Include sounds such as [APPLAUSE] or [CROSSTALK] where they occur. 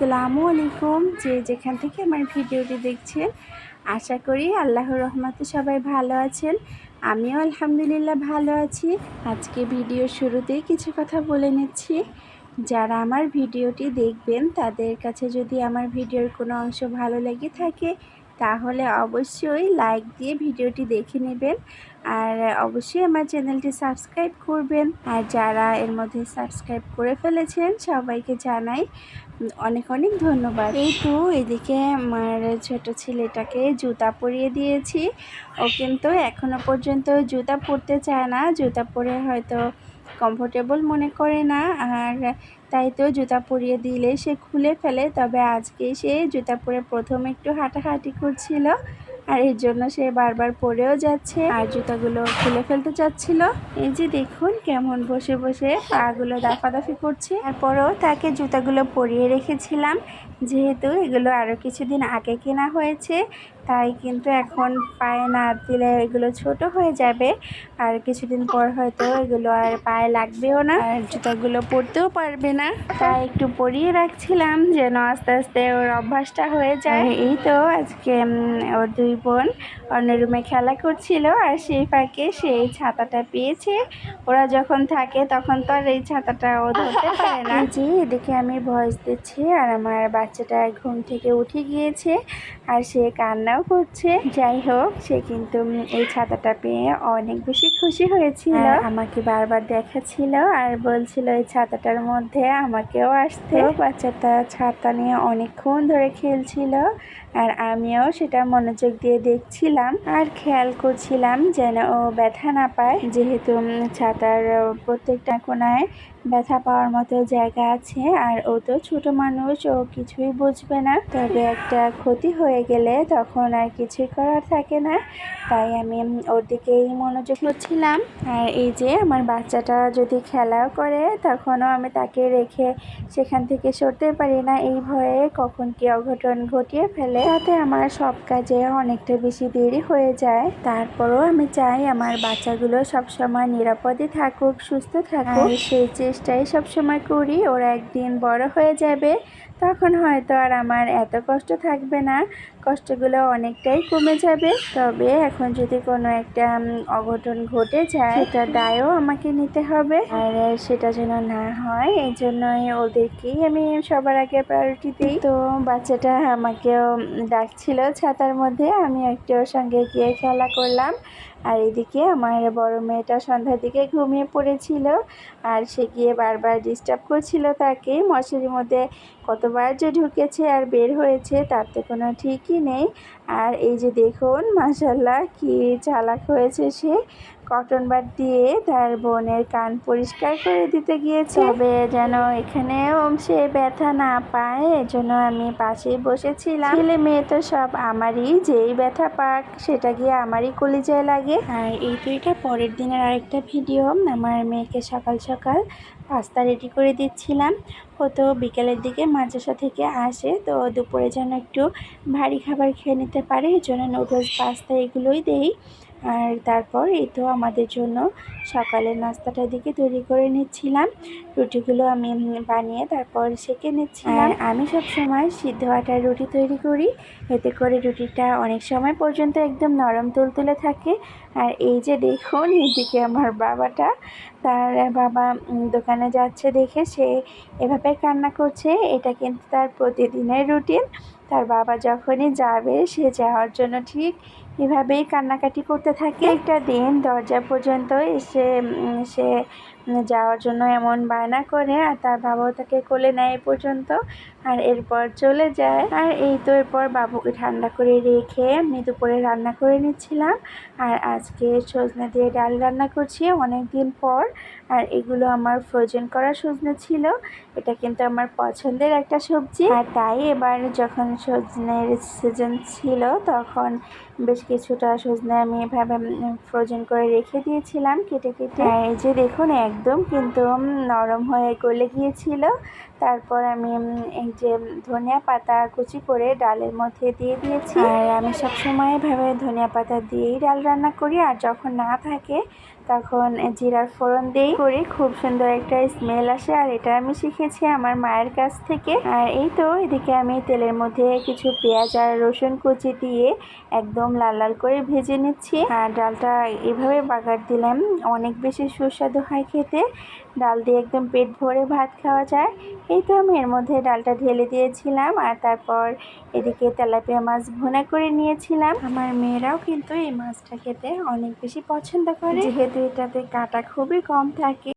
আসসালামু আলাইকুম। যে যেখান থেকে আমার ভিডিওটি দেখছেন, আশা করি আল্লাহর রহমতে সবাই ভালো আছেন। আমিও আলহামদুলিল্লাহ ভালো আছি। আজকে ভিডিও শুরুতেই কিছু কথা বলে নিচ্ছি। যারা আমার ভিডিওটি দেখবেন, তাদের কাছে যদি আমার ভিডিওর কোনো অংশ ভালো লেগে থাকে, তাহলে অবশ্যই লাইক দিয়ে ভিডিওটি দেখে নেবেন। আর অবশ্যই আমার চ্যানেলটি সাবস্ক্রাইব করবেন। আর যারা এর মধ্যে সাবস্ক্রাইব করে ফেলেছেন, সবাইকে জানাই অনেক অনেক ধন্যবাদ। এই তো, এদিকে আমার ছোট ছেলেটাকে জুতা পরিয়ে দিয়েছি। ও কিন্তু এখনও পর্যন্ত জুতা পরতে চায় না। জুতা পরে হয়তো কমফোর্টেবল মনে করে না। আর তাই তো জুতা পরিয়ে দিলে সে খুলে ফেলে। তবে আজকে সে জুতা পরে প্রথম একটু হাঁটাহাঁটি করছিল। আর এর জন্য সে বারবার পরেও যাচ্ছে আর জুতাগুলো খুলে ফেলতে চাচ্ছিল। এই যে দেখুন, কেমন বসে বসে পাগুলো দাফাদাফি করছে। তারপরেও তাকে জুতাগুলো পরিয়ে রেখেছিলাম। যেহেতু এগুলো আরও কিছুদিন আগে কেনা হয়েছে তাই কিন্তু এখন পায়ে না দিলে এগুলো ছোট হয়ে যাবে। আর কিছুদিন পর হয়তো এগুলো আর পায়ে লাগবেও না। আর জুতাগুলো পরতেও পারবে না। তাই একটু পরিয়ে রাখছিলাম যেন আস্তে আস্তে ওর অভ্যাসটা হয়ে যায়। এই তো আজকে ওর দুই বোন অন্য রুমে খেলা করছিল আর সেই ফাঁকে সেই ছাতাটা পেয়েছে। ওরা যখন থাকে তখন তো আর এই ছাতাটা ও ধরতে পারে না। [LAUGHS] জি এদিকে আমি ভয়েস দিচ্ছি আর আমার বাচ্চাটা ঘুম থেকে উঠে গিয়েছে আর সে কান্নাও করছে। যাই হোক সে কিন্তু এই ছাতাটা পেয়ে অনেক বেশি খুশি হয়েছিল। আমাকে বারবার দেখাচ্ছিল আর বলছিল এই ছাতাটার মধ্যে আমাকেও আসতে। বাচ্চাটা ছাতা নিয়ে অনেকক্ষণ ধরে খেলছিল আর আমিও সেটা মনোযোগ দিয়ে দেখছিলাম আর খেয়াল করছিলাম যেন ও ব্যথা না পায়। যেহেতু ছাতার প্রত্যেকটা কোনায় ব্যথা পাওয়ার মতো জায়গা আছে, আর ও তো ছোট মানুষ, ও কিছুই বুঝবে না। তবে একটা ক্ষতি হয়ে গেলে তখন আর কিছুই করার থাকে না। তাই আমি ওর দিকেই মনোযোগ করছিলাম আর এই যে আমার বাচ্চাটা যদি খেলাও করে, তখনও আমি তাকে রেখে সেখান থেকে সরতে পারি না। এই ভয়ে কখন কি অঘটন ঘটিয়ে ফেলে। তাতে আমার সব কাজে অনেকটা বেশি দেরি হয়ে যায়। তারপরও আমি চাই আমার বাচ্চাগুলো সবসময় নিরাপদে থাকুক, সুস্থ থাকুক। সেই চেষ্টাই সবসময় করি। ওরা একদিন বড় হয়ে যাবে। তখন হয়তো আর আমার এত কষ্ট থাকবে না, কষ্টগুলো অনেকটাই কমে যাবে। তবে এখন যদি কোনো একটা অঘটন ঘটে যায়, সেটা দায়ও আমাকে নিতে হবে। আর সেটা যেন না হয়, এই জন্যই ওদেরকেই আমি সবার আগে প্রায়োরিটি দিই। তো বাচ্চাটা আমাকেও ডাকছিল ছাতার মধ্যে, আমি একটু সঙ্গে গিয়ে খেলা করলাম। আর এদিকে আমার বড় মেয়েটা সন্ধ্যার দিকে ঘুমিয়ে পড়েছিল। আর সে গিয়ে বারবার ডিস্টার্ব করছিল তাকে। মশারির মধ্যে কতবার যে ঢুকেছে আর বের হয়েছে, তার তো কোনো ঠিকই নেই। আর এই যে দেখুন মাসাল্লাহ কি চালাক হয়েছে সে। কটন বার দিয়ে তার বোনের কান পরিষ্কার করে দিতে গিয়েছে। তবে যেন এখানেও সে ব্যথা না পায় এজন্য আমি পাশেই বসেছিলাম। ছেলে মেয়ে তো সব আমারই যেই ব্যথা পাক সেটা গিয়ে আমারই কলিজায় লাগে। আর এই তো এটা পরের দিনের আরেকটা ভিডিও আমার মেয়েকে সকাল সকাল পাস্তা রেডি করে দিচ্ছিলাম। ও তো বিকেলের দিকে মাদ্রাসা থেকে আসে তো দুপুরে যেন একটু ভারী খাবার খেয়ে নিতে পারে এই জন্য নুডলস পাস্তা এগুলোই দেই। আর তারপর এই তো আমাদের জন্য সকালের নাস্তাটার দিকে তৈরি করে নিচ্ছিলাম। রুটিগুলো আমি বানিয়ে তারপর সেঁকে নিচ্ছিলাম। আমি সব সময় সিদ্ধ আটার রুটি তৈরি করি। এতে করে রুটিটা অনেক সময় পর্যন্ত একদম নরম তুলতুলে থাকে। আর এই যে দেখুন, এদিকে আমার বাবাটা, তার বাবা দোকানে যাচ্ছে দেখে, সে এভাবে কান্না করছে। এটা কিন্তু তার প্রতিদিনের রুটিন। তার বাবা যখনই যাবে, সে যাওয়ার জন্য ঠিক এভাবেই কান্নাকাটি করতে থাকে। একটা দিন দরজা পর্যন্ত এসে সে যাওয়ার জন্য এমন বায়না করে আর তার বাবাও তাকে কোলে নেয় পর্যন্ত আর এরপর চলে যায়। আর এই তো এরপর বাবুকে ঠান্ডা করে রেখে আমি দুপুরে রান্না করে নিচ্ছিলাম। আর আজকে সজনে দিয়ে ডাল রান্না করছি অনেক দিন পর। আর এগুলো আমার ফ্রোজেন করা সজনে ছিল। এটা কিন্তু আমার পছন্দের একটা সবজি। আর তাই এবার যখন সজনের সিজন ছিল তখন বেশ কিছুটা সজনে আমি এভাবে ফ্রোজেন করে রেখে দিয়েছিলাম কেটে কেটে। এই যে দেখুন, একদম কিন্তু নরম হয়ে গলে গিয়েছিল। তারপর আমি এই যে ধনিয়া পাতা কুচি করে ডালের মধ্যে দিয়ে দিয়েছি। আর আমি সবসময় এভাবে ধনিয়া পাতা দিয়েই ডাল রান্না করি। আর যখন না থাকে, তখন জিরার ফোড়ন দিয়েই করি। খুব সুন্দর একটা স্মেল আসে আর এটা আমি শিখেছি আমার মায়ের কাছ থেকে। আর এই তো, এদিকে আমি তেলের মধ্যে কিছু পেঁয়াজ আর রসুন কুচি দিয়ে একদম লাল লাল করে ভেজে নিচ্ছি। আর ডালটা এভাবে বাগার দিলাম। অনেক বেশি সুস্বাদু হয় খেতে। ডাল দিয়ে একদম পেট ভরে ভাত খাওয়া যায়। এই তো আমি এর মধ্যে ডালটা ঢেলে দিয়েছিলাম আর তারপর এদিকে তেলাপিয়া মাছ ভুনা করে নিয়েছিলাম। আমার মেয়েরাও কিন্তু এই মাছটা খেতে অনেক বেশি পছন্দ করে। যেহেতু এটাতে কাটা খুবই কম থাকে।